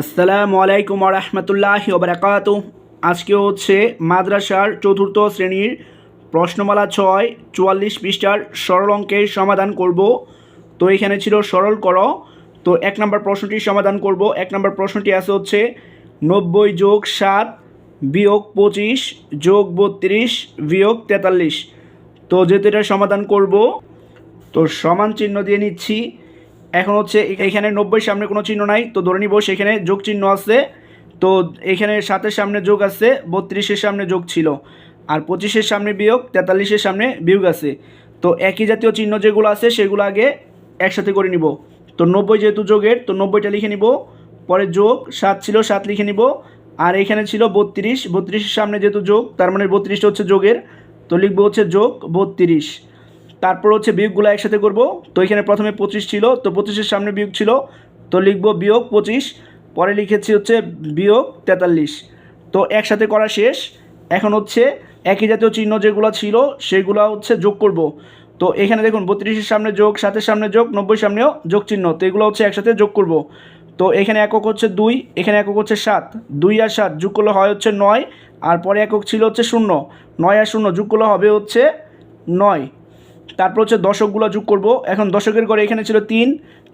আসসালামু আলাইকুম রহমতুল্লাহ ওবরাকাত আজকে হচ্ছে মাদ্রাসার চতুর্থ শ্রেণির প্রশ্নমালা ছয়, চুয়াল্লিশ পৃষ্ঠার সরল অঙ্কের সমাধান করব। তো এখানে ছিল সরল কর। তো এক নম্বর প্রশ্নটির সমাধান করব। এক নম্বর প্রশ্নটি আছে হচ্ছে নব্বই যোগ সাত বিয়োগ পঁচিশ যোগ বত্রিশ বিয়োগ তেতাল্লিশ। তো যেহেতু এটা সমাধান করব, তো সমান চিহ্ন দিয়ে নিচ্ছি। এখন হচ্ছে এখানে নব্বই সামনে কোনো চিহ্ন নাই, তো ধরে নিব সেখানে যোগ চিহ্ন আছে, তো এখানে সাতের সামনে যোগ আছে, বত্রিশের সামনে যোগ ছিল, আর পঁচিশের সামনে বিয়োগ, তেতাল্লিশের সামনে বিয়োগ আছে, তো একই জাতীয় চিহ্ন যেগুলো আছে সেগুলো আগে একসাথে করে নিব, তো নব্বই যেহেতু যোগের, তো নব্বইটা লিখে নিব, পরে যোগ, সাত ছিল, সাত লিখে নিব, আর এখানে ছিল বত্রিশ, বত্রিশের সামনে যেহেতু যোগ, তার মানে বত্রিশটা হচ্ছে যোগের, তো লিখব হচ্ছে যোগ বত্রিশ তারপর হচ্ছে বিয়োগগুলো একসাথে করব। তো এখানে প্রথমে পঁচিশ ছিল, তো পঁচিশের সামনে বিয়োগ ছিল, তো লিখব বিয়োগ পঁচিশ, পরে লিখেছি হচ্ছে বিয়োগ তেতাল্লিশ। তো একসাথে করা শেষ। এখন হচ্ছে একই জাতীয় চিহ্ন যেগুলো ছিল, সেগুলো হচ্ছে যোগ করব। তো এখানে দেখুন, বত্রিশের সামনে যোগ, সাতের সামনে যোগ নব্বই সামনেও যোগ চিহ্ন, তো এগুলো হচ্ছে একসাথে যোগ করব। তো এখানে একক হচ্ছে দুই, এখানে একক হচ্ছে সাত, দুই আর সাত যোগ করলে হয় হচ্ছে নয়, আর পরে একক ছিল হচ্ছে শূন্য, নয় আর শূন্য যোগ করলে হবে হচ্ছে নয়। তারপর হচ্ছে দশকগুলো যোগ করব। এখন দশকের ঘরে এখানে ছিল তিন,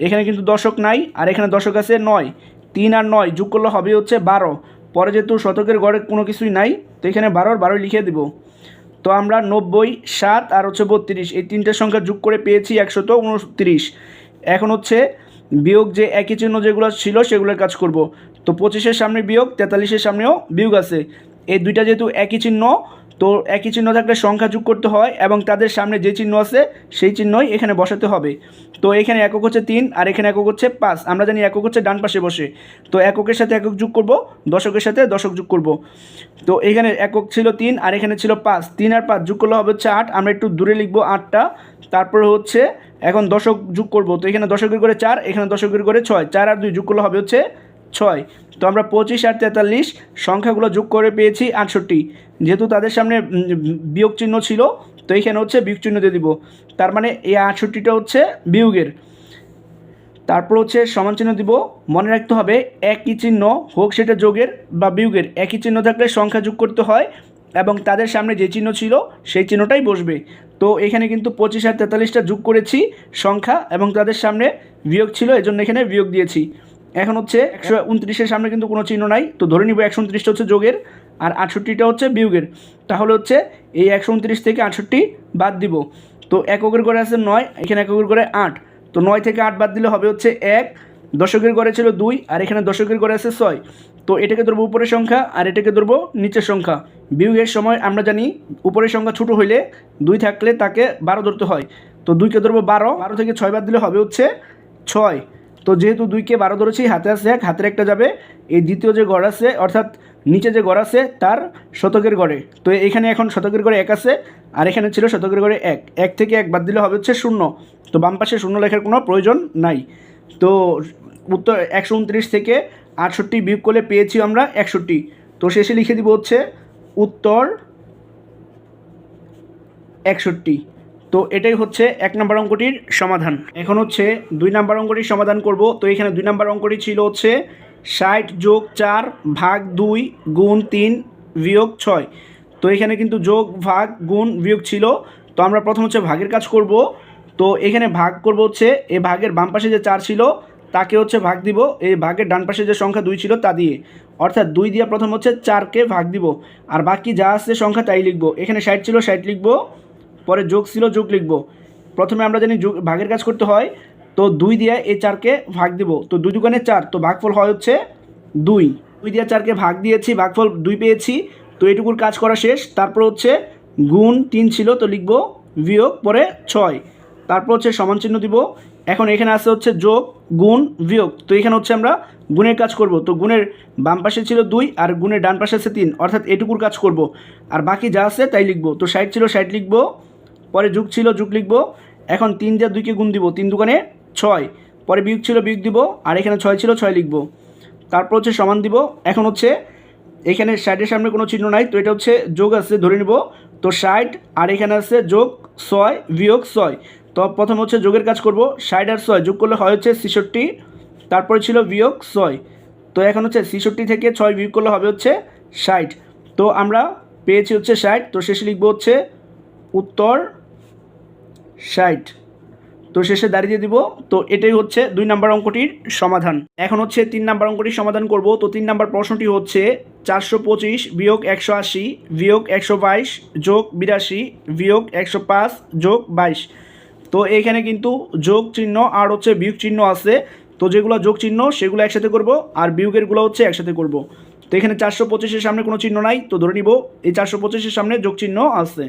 এখানে কিন্তু দশক নাই, আর এখানে দশক আছে নয়। তিন আর নয়, যোগ করলে হবে হচ্ছে বারো। পরে যেহেতু শতকের ঘরে কোনো কিছুই নাই, তো এখানে বারোর বারোই লিখে দেব। তো আমরা নব্বই, সাত আর হচ্ছে বত্রিশ, এই তিনটে সংখ্যা যোগ করে পেয়েছি একশত উনত্রিশ। এখন হচ্ছে বিয়োগ যে একই চিহ্ন যেগুলো ছিল সেগুলোর কাজ করব। তো পঁচিশের সামনে বিয়োগ, তেতাল্লিশের সামনেও বিয়োগ আছে। এই দুইটা যেহেতু একই চিহ্ন তো একই চিহ্ন থাকলে সংখ্যা যোগ করতে হয় এবং তাদের সামনে যে চিহ্ন আছে সেই চিহ্নই এখানে বসাতে হবে। তো এখানে একক হচ্ছে তিন আর এখানে একক হচ্ছে পাঁচ। আমরা জানি একক হচ্ছে ডান পাশে বসে। তো এককের সাথে একক যোগ করব, দশকের সাথে দশক যোগ করব। তো এখানে একক ছিল তিন আর এখানে ছিল পাঁচ। তিন আর পাঁচ যোগ করলে হবে হচ্ছে আট। আমরা একটু দূরে লিখব আটটা। তারপরে হচ্ছে এখন দশক যোগ করব। তো এখানে দশকের করে চার, এখানে দশকের করে ছয়। চার আর দুই যোগ করলে হবে হচ্ছে ছয়। তো আমরা পঁচিশ আর তেতাল্লিশ সংখ্যাগুলো যোগ করে পেয়েছি আটষট্টি। যেহেতু তাদের সামনে বিয়োগ চিহ্ন ছিল, তো এখানে হচ্ছে বিয়োগ চিহ্ন দিয়ে দিব। তার মানে এই আটষট্টিটা হচ্ছে বিয়োগের। তারপর হচ্ছে সমান চিহ্ন দিব। মনে রাখতে হবে, একই চিহ্ন হোক সেটা যোগের বা বিয়োগের, একই চিহ্ন থাকলে সংখ্যা যোগ করতে হয় এবং তাদের সামনে যে চিহ্ন ছিল সেই চিহ্নটাই বসবে। তো এখানে কিন্তু পঁচিশ আর তেতাল্লিশটা যোগ করেছি সংখ্যা এবং তাদের সামনে বিয়োগ ছিল, এজন্য এখানে বিয়োগ দিয়েছি। এখন হচ্ছে একশো উনত্রিশের সামনে কিন্তু কোনো চিহ্ন নাই। তো ধরে নিব একশো উনত্রিশটা হচ্ছে যোগের আর আটষট্টিটা হচ্ছে বিয়োগের। তাহলে হচ্ছে এই একশো উনত্রিশ থেকে আটষট্টি বাদ দিব। তো এককের ঘরে আছে নয় এখানে এককের করে আট। তো নয় থেকে আট বাদ দিলে হবে হচ্ছে এক দশকের ঘরে ছিল দুই আর এখানে দশকের ঘরে আছে ছয়। তো এটাকে ধরবো উপরের সংখ্যা আর এটাকে ধরবো নিচের সংখ্যা। বিয়োগের সময় আমরা জানি উপরের সংখ্যা ছোটো হইলে দুই থাকলে তাকে বারো ধরতে হয়। তো দুইকে ধরবো বারো বারো থেকে ছয় বাদ দিলে হবে হচ্ছে ছয়। তো যেহেতু দুইকে বারো ধরেছি, হাতে আছে এক, হাতের একটা যাবে। এই দ্বিতীয় যে গড় আছে, অর্থাৎ নিচে যে গড় আছে, তার শতকের গড়ে। তো এখানে এখন শতকের গড়ে এক আছে, আর এখানে ছিল শতকের গড়ে এক। এক থেকে এক বাদ দিলে হবে হচ্ছে শূন্য। তো বাম পাশে শূন্য লেখার কোনো প্রয়োজন নাই। তো উত্তর একশো উনত্রিশ থেকে আটষট্টি বিয়োগ করলে পেয়েছি আমরা একষট্টি। তো শেষে লিখে দিব হচ্ছে উত্তর একষট্টি। তো এটাই হচ্ছে এক নম্বর অঙ্কটির সমাধান। এখন হচ্ছে দুই নম্বর অঙ্কটির সমাধান করব। তো এখানে দুই নম্বর অঙ্কটি ছিল হচ্ছে ষাট যোগ চার ভাগ দুই গুণ তিন বিয়োগ ছয়। তো এখানে কিন্তু যোগ, ভাগ, গুণ, বিয়োগ ছিল। তো আমরা প্রথম হচ্ছে ভাগের কাজ করব। তো এখানে ভাগ করব হচ্ছে এ ভাগের বাম পাশে যে চার ছিল, তাকে হচ্ছে ভাগ দিব। এই ভাগের ডান পাশে যে সংখ্যা দুই ছিল, তা দিয়ে। অর্থাৎ দুই দিয়ে প্রথম হচ্ছে চারকে ভাগ দিব। আর বাকি যা আছে সংখ্যা, তাই লিখব। এখানে ষাট ছিল, ষাট লিখব। পরে যোগ ছিল, যোগ লিখব। প্রথমে আমরা জানি যোগ, ভাগের কাজ করতে হয়, তো দুই দিয়ে এই চারকে ভাগ দিব। তো দুই দোকানে চার, তো ভাগফল হয় হচ্ছে দুই। দুই দিয়ে চারকে ভাগ দিয়েছি, ভাগফল দুই পেয়েছি, তো এটুকুর কাজ করা শেষ। তারপর হচ্ছে গুণ তিন ছিল, তো লিখব বিয়োগ, পরে ছয়। তারপর হচ্ছে সমান চিহ্ন দিব। এখন এখানে আছে হচ্ছে যোগ, গুণ, বিয়োগ। তো এখানে হচ্ছে আমরা গুণের কাজ করব। তো গুণের বাম পাশে ছিল দুই আর গুণের ডান পাশে আছে তিন। অর্থাৎ এটুকুর কাজ করব। আর বাকি যা আছে তাই লিখব। তো ষাট ছিল, ষাট লিখব। পরে যুগ ছিল, যুগ লিখব। এখন তিন দিয়ে দুইকে গুণ দিব, তিন দোকানে ছয়। পরে বিয়োগ ছিল, বিয়োগ দিব, আর এখানে ছয় ছিল, ছয় লিখব। তারপর হচ্ছে সমান দিব। এখন হচ্ছে এখানে ষাটের সামনে কোনো চিহ্ন নাই, তো এটা হচ্ছে যোগ আছে, ধরে নিব। তো ষাট, আর এখানে আছে যোগ ছয়, বিয়োগ ছয়। তো প্রথম হচ্ছে যোগের কাজ করব, ষাট আর ছয় যোগ করলে হয় হচ্ছে ছেষট্টি, তারপরে ছিল বিয়োগ ছয়। তো এখন হচ্ছে ছেষট্টি থেকে ছয় বিয়োগ করলে হবে হচ্ছে ষাট। তো আমরা পেয়েছি হচ্ছে ষাট, তো শেষে লিখব হচ্ছে উত্তর ষাট। তো শেষে দাঁড়িয়ে দিব। তো এটাই হচ্ছে দুই নাম্বার অঙ্কটির সমাধান। এখন হচ্ছে তিন নাম্বার অঙ্কটির সমাধান করব। তো তিন নাম্বার প্রশ্নটি হচ্ছে চারশো পঁচিশ বিয়োগ একশো আশি বিয়োগ একশো বাইশ যোগ বিরাশি বিয়োগ একশো পাঁচ যোগ বাইশ। তো এইখানে কিন্তু যোগ চিহ্ন আর হচ্ছে বিয়োগ চিহ্ন আছে। তো যেগুলো যোগ চিহ্ন সেগুলো একসাথে করব আর বিয়োগেরগুলো হচ্ছে একসাথে করব। তো এখানে চারশো পঁচিশের সামনে কোনো চিহ্ন নাই। তো ধরে নিব, এই চারশো পঁচিশের সামনে যোগ চিহ্ন আছে।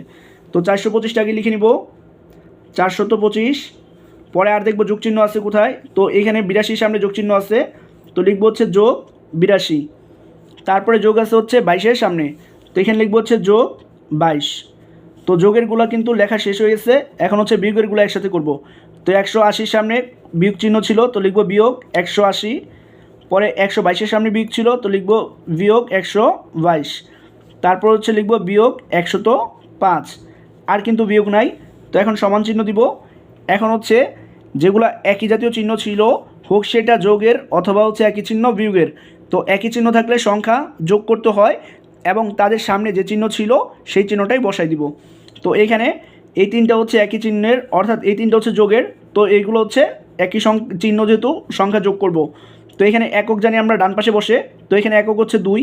তো চারশো পঁচিশটাকে লিখে নিব। চারশত পঁচিশ। পরে আর দেখব যোগ চিহ্ন আছে কোথায়। তো এখানে বিরাশির সামনে যোগ চিহ্ন আছে। তো লিখব হচ্ছে যোগ বিরাশি। তারপরে যোগ আছে হচ্ছে বাইশের সামনে। তো এখানে লিখব হচ্ছে যোগ বাইশ। তো যোগেরগুলো কিন্তু লেখা শেষ হয়ে গেছে। এখন হচ্ছে বিয়োগেরগুলো একসাথে করব। তো একশো আশির সামনে বিয়োগ চিহ্ন ছিল, তো লিখব বিয়োগ একশো আশি। পরে একশো বাইশের সামনে বিয়োগ ছিল, তো লিখব বিয়োগ একশো বাইশ। তারপর হচ্ছে লিখব বিয়োগ একশত পাঁচ। আর কিন্তু বিয়োগ নাই। তো এখন সমান চিহ্ন দিব। এখন হচ্ছে যেগুলো একই জাতীয় চিহ্ন ছিল, হোক সেটা যোগের অথবা হচ্ছে একই চিহ্ন বিয়োগের। তো একই চিহ্ন থাকলে সংখ্যা যোগ করতে হয় এবং তাদের সামনে যে চিহ্ন ছিল, সেই চিহ্নটাই বসাই দিব। তো এইখানে এই তিনটা হচ্ছে একই চিহ্নের, অর্থাৎ এই তিনটা হচ্ছে যোগের। তো এইগুলো হচ্ছে একই চিহ্ন যেহেতু সংখ্যা যোগ করব। তো এখানে একক জানি আমরা ডান পাশে বসে, তো এখানে একক হচ্ছে দুই,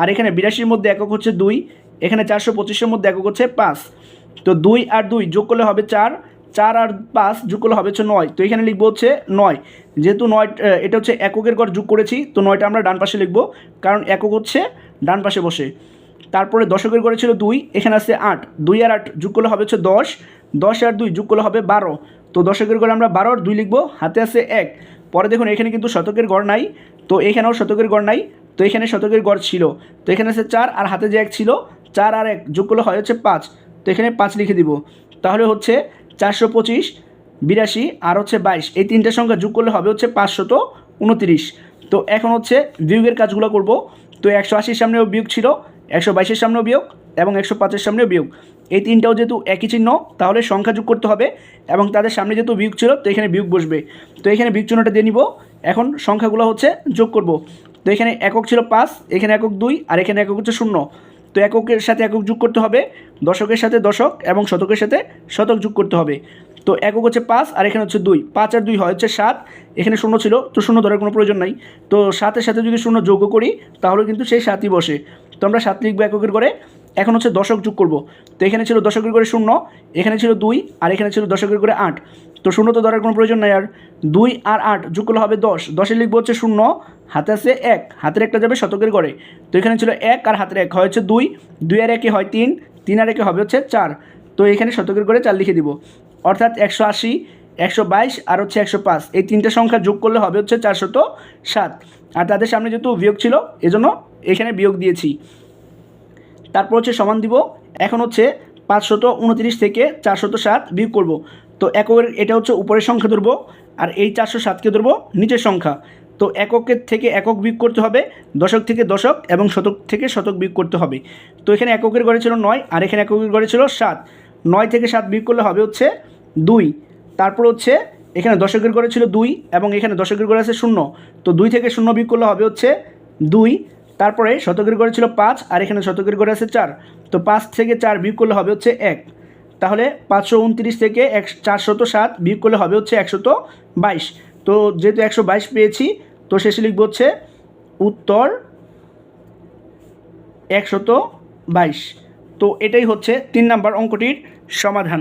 আর এখানে বিরাশির মধ্যে একক হচ্ছে দুই, এখানে চারশো পঁচিশের মধ্যে একক হচ্ছে পাঁচ। তো দুই আর দুই যোগ করলে হবে চার চার আর পাঁচ যোগ করলে হবে হচ্ছে নয়। তো এখানে লিখব হচ্ছে নয়। যেহেতু নয় এটা হচ্ছে এককের ঘর যোগ করেছি, তো নয়টা আমরা ডান পাশে লিখব, কারণ একক হচ্ছে ডান পাশে বসে। তারপরে দশকের ঘরে ছিল দুই, এখানে আছে আট। দুই আর আট যোগ করলে হবে হচ্ছে দশ দশ আর দুই যোগ করলে হবে বারো। তো দশকের ঘরে আমরা বারো আর দুই লিখব, হাতে আছে এক। পরে দেখুন, এখানে কিন্তু শতকের গড় নাই, তো এখানেও শতকের গড় নাই, তো এখানে শতকের গড় ছিল। তো এখানে আছে চার, আর হাতে যে এক ছিল, চার আর এক যোগ করলে হয় হচ্ছে পাঁচ। তো এখানে পাঁচ লিখে দিব। তাহলে হচ্ছে চারশো পঁচিশ, বিরাশি আর হচ্ছে বাইশ। এই তিনটে সংখ্যা যোগ করলে হবে হচ্ছে পাঁচশত উনতিরিশ। তো এখন হচ্ছে বিয়োগের কাজগুলো করব। তো একশো আশির সামনেও বিয়োগ ছিল, একশো বাইশের সামনেও বিয়োগ এবং একশো পাঁচের সামনেও বিয়োগ। এই তিনটাও যেহেতু একই চিহ্ন, তাহলে সংখ্যা যোগ করতে হবে এবং তাদের সামনে যেহেতু বিয়োগ ছিল, তো এখানে বিয়োগ বসবে। তো এখানে বিয়োগ চিহ্নটা দিয়ে নিব। এখন সংখ্যাগুলো হচ্ছে যোগ করব। তো এখানে একক ছিল পাঁচ, এখানে একক দুই, আর এখানে একক হচ্ছে শূন্য। তো এককের সাথে একক যোগ করতে হবে, দশকের সাথে দশক এবং শতকের সাথে শতক যোগ করতে হবে। তো একক হচ্ছে পাঁচ আর এখানে হচ্ছে দুই। পাঁচ আর দুই হয় হচ্ছে সাত, এখানে শূন্য ছিল, তো শূন্য ধরার কোনো প্রয়োজন নাই। তো সাতের সাথে যদি শূন্য যোগ করি, তাহলে কিন্তু সেই সাতই বসে। তো আমরা সাত লিখব এককের করে এখন হচ্ছে দশক যোগ করব। তো এখানে ছিল দশকের করে শূন্য, এখানে ছিল দুই, আর এখানে ছিল দশকের করে আট। তো শূন্য তো ধরার কোনো প্রয়োজন নাই আর দুই আর আট যোগ করলে হবে দশ। দশে লিখব হচ্ছে শূন্য, হাতে আছে এক, হাতের একটা যাবে শতকের ঘরে তো এখানে ছিল এক আর হাতের এক, হয় হচ্ছে দুই। দুই আর একে হয় তিন তিন আর একে হবে হচ্ছে চার। তো এখানে শতকের ঘরে চার লিখে দিব। অর্থাৎ একশো আশি, একশো বাইশ আর হচ্ছে একশো পাঁচ। এই তিনটে সংখ্যা যোগ করলে হবে হচ্ছে চারশত সাত। আর তাদের সামনে যেহেতু বিয়োগ ছিল, এজন্য এখানে বিয়োগ দিয়েছি। তারপর হচ্ছে সমান দিব, এখন হচ্ছে পাঁচশত উনত্রিশ থেকে চারশত সাত বিয়োগ করব। তো এককের, এটা হচ্ছে উপরের সংখ্যা ধরবো, আর এই চারশো সাতকে ধরবো নিচের সংখ্যা। তো এককের থেকে একক বিয়োগ করতে হবে, দশক থেকে দশক এবং শতক থেকে শতক বিয়োগ করতে হবে। তো এখানে এককের ঘরে ছিল নয়, আর এখানে এককের ঘরে ছিল সাত। নয় থেকে সাত বিয়োগ করলে হবে হচ্ছে দুই। তারপর হচ্ছে এখানে দশকের ঘরে ছিল দুই এবং এখানে দশকের ঘরে আছে শূন্য। তো দুই থেকে শূন্য বিয়োগ করলে হবে হচ্ছে দুই। তারপরে শতকের ঘরে ছিল পাঁচ, আর এখানে শতকের ঘরে আছে চার। তো পাঁচ থেকে চার বিয়োগ করলে হবে হচ্ছে এক। তাহলে পাঁচশো উনত্রিশ থেকে এক চারশত সাত বিয়োগ করলে হবে হচ্ছে একশত বাইশ। তো যেহেতু একশো বাইশ পেয়েছি, তো শেষে লিখব হচ্ছে উত্তর একশত বাইশ। তো এটাই হচ্ছে তিন নাম্বার অঙ্কটির সমাধান।